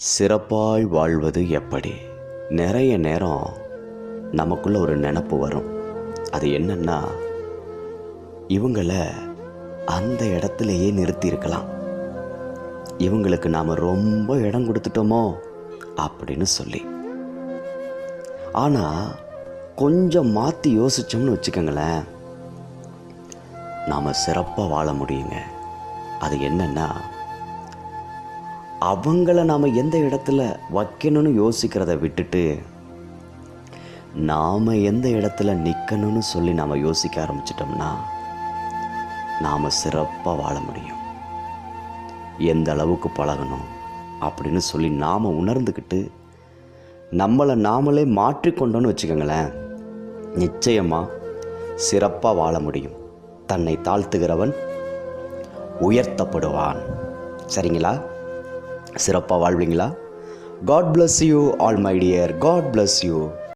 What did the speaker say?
சிறப்பாய் வாழ்வது எப்படி? நிறைய நேரம் நமக்குள்ள ஒரு நினப்பு வரும். அது என்னன்னா இவங்களை அந்த இடத்துலையே நிறுத்தியிருக்கலாம். இவங்களுக்கு நாம் ரொம்ப இடம் கொடுத்துட்டோமோ அப்படின்னு சொல்லி. ஆனால் கொஞ்சம் மாற்றி யோசித்தோம்னு வச்சுக்கோங்களேன் நாம் சிறப்பாக வாழ முடியுங்க. அது என்னென்னா அவங்கள நாம் எந்த இடத்துல வைக்கணும்னு யோசிக்கிறத விட்டுட்டு நாம் எந்த இடத்துல நிற்கணும்னு சொல்லி நாம் யோசிக்க ஆரம்பிச்சிட்டோம்னா நாம் சிறப்பாக வாழ முடியும். எந்த அளவுக்கு பழகணும் அப்படின்னு சொல்லி நாம் உணர்ந்துக்கிட்டு நம்மளை நாமளே மாற்றிக்கொண்டோன்னு வச்சுக்கோங்களேன் நிச்சயமாக சிறப்பாக வாழ முடியும். தன்னை தாழ்த்துகிறவன் உயர்த்தப்படுவான். சரிங்களா? சிறப்பாக வாழ்வீங்களா? God bless you all my dear God bless you